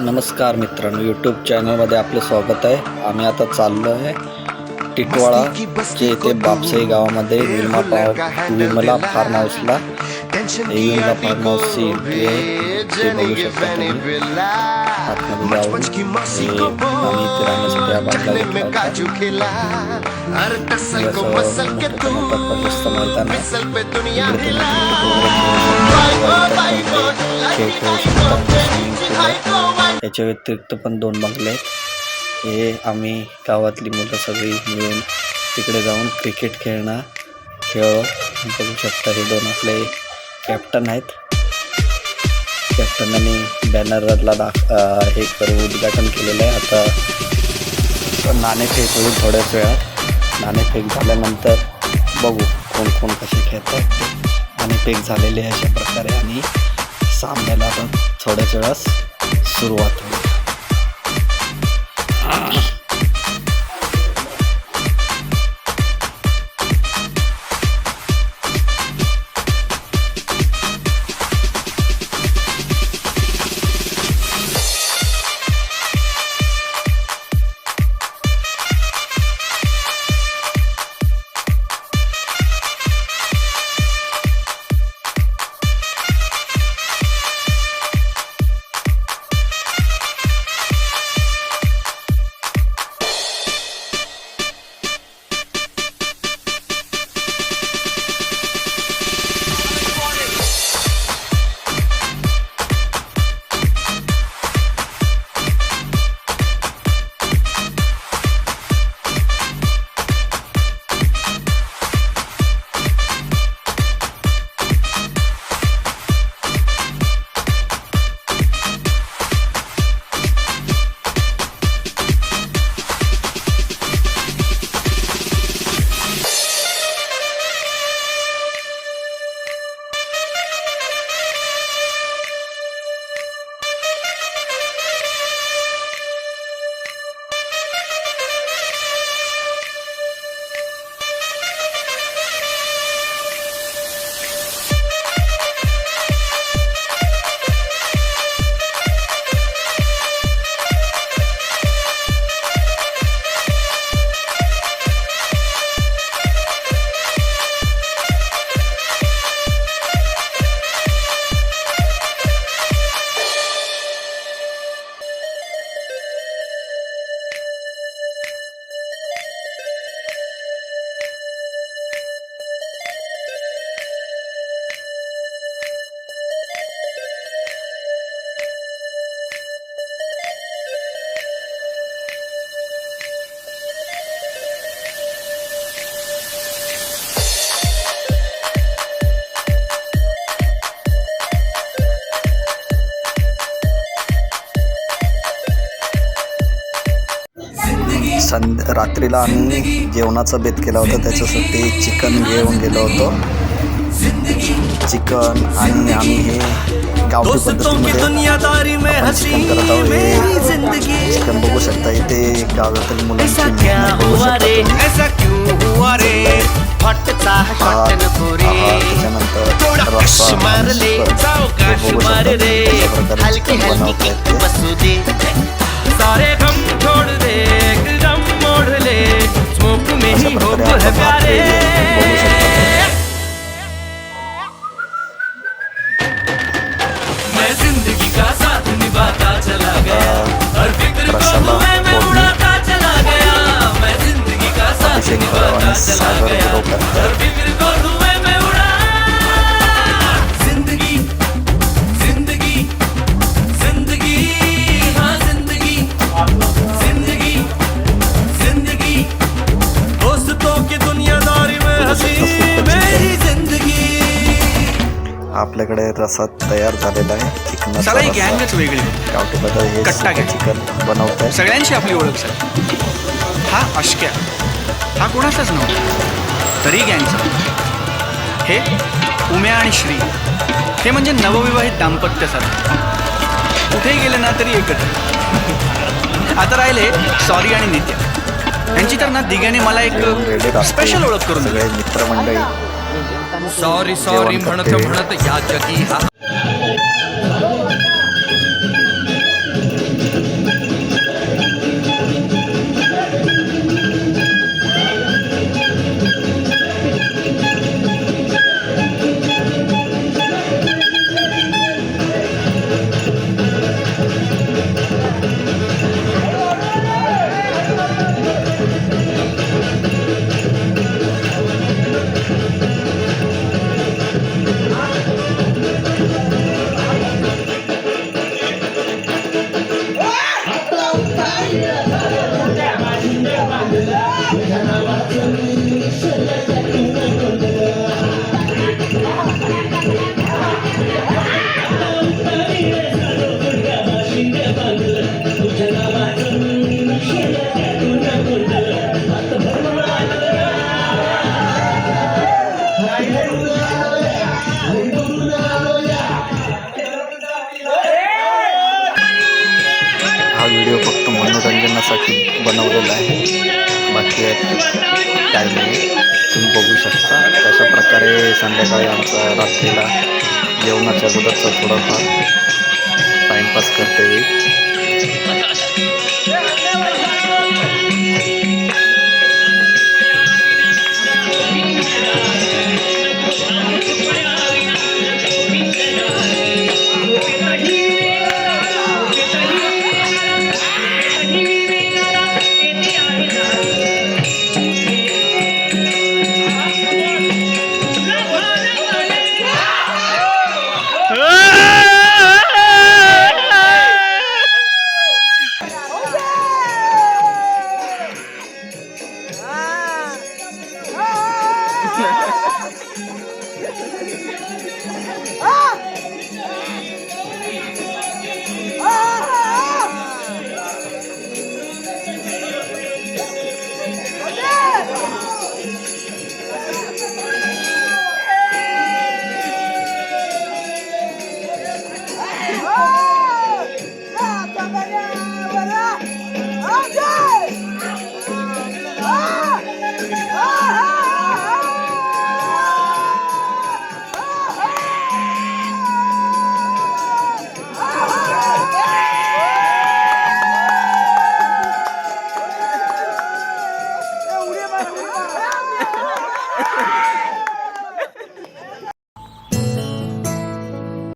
नमस्कार मित्रांनो यूट्यूब चॅनलमध्ये आपलं स्वागत आहे. आम्ही आता चाललो आहे टिटवाळा जे इथे बापसाई गावामध्ये विमा पाव विमला फार्म हाऊसला विमला फार्म हाऊसची एंट्री आहे. ते बघू शकता तुम्ही. आतमध्ये जाऊन आम्ही इथे राहण्यासाठी हा बाटला घेतला होता. मैदान आहे. खेळ खेळू शकता याच्या व्यतिरिक्त पण दोन बंगले आहेत. हे आम्ही गावातली मुलं सगळी मिळून तिकडे जाऊन क्रिकेट खेळणं खेळ. बघू शकता हे दोन आपले कॅप्टन आहेत. कॅप्टनांनी बॅनरला दाख हे करून उद्घाटन केलेलं आहे. आता नाणेफेक होईल थोड्याच वेळात. नाणेफेक झाल्यानंतर बघू कोण कोण कसे खेळतात आणि नाणेफेक झालेले आहे अशा प्रकारे आणि सामन्याला आपण थोड्याच वेळास सुरुवात होईल संध रात्रीला आम्ही जेवणाचा बेत केला होता. त्याच्यासाठी चिकन घेऊन गेलो होतो. चिकन आणि आम्ही हे गावठी पद्धतीमध्ये चिकन करत आहोत. हे जिंदगी. चिकन बघू शकता. इथे गावातील मुलांची त्याच्यानंतर हे बघू शकता सारे गम छोड़ दे एकदम मोड़ ले। स्मोक में ही हो है प्यारे। हे. मैं ज़िंदगी का साथ निभाता चला गया हर फ़िक्र को रसाला धुएँ में उड़ाता चला गया। मैं ज़िंदगी का साथ निभाता चला गया. हर फ़िक्र को आपल्याकडे रसा तयार झालेला आहे. चिकनाचा साला ही. गँगच वेगळी गावठी पद्धत हे कट्टा. चिकन बनवत आहे सगळ्यांची आपली ओळख सर हा अशक्या. हा कोणाचाच नव्हता. तरी गँगचा. हे उम्या आणि श्री. हे म्हणजे नवविवाहित दाम्पत्य सर कुठेही गेले ना तरी एकत्र आता राहिले सॉरी आणि नित्य. यांची तर ना दिघ्याने मला एक. स्पेशल ओळख करून दिली. सगळे मित्रमंडळी. सॉरी सॉरी म्हणत. म्हणत या जगी हा Thank you. हा व्हिडिओ फक्त मनोरंजनासाठी बनवलेला आहे. बाकी काय नाही. तुम्ही बघू शकता. तशा प्रकारे संध्याकाळी आमचा रात्रीला जेवणाच्या अगोदरचा थोडाफार टाईमपास करते येईल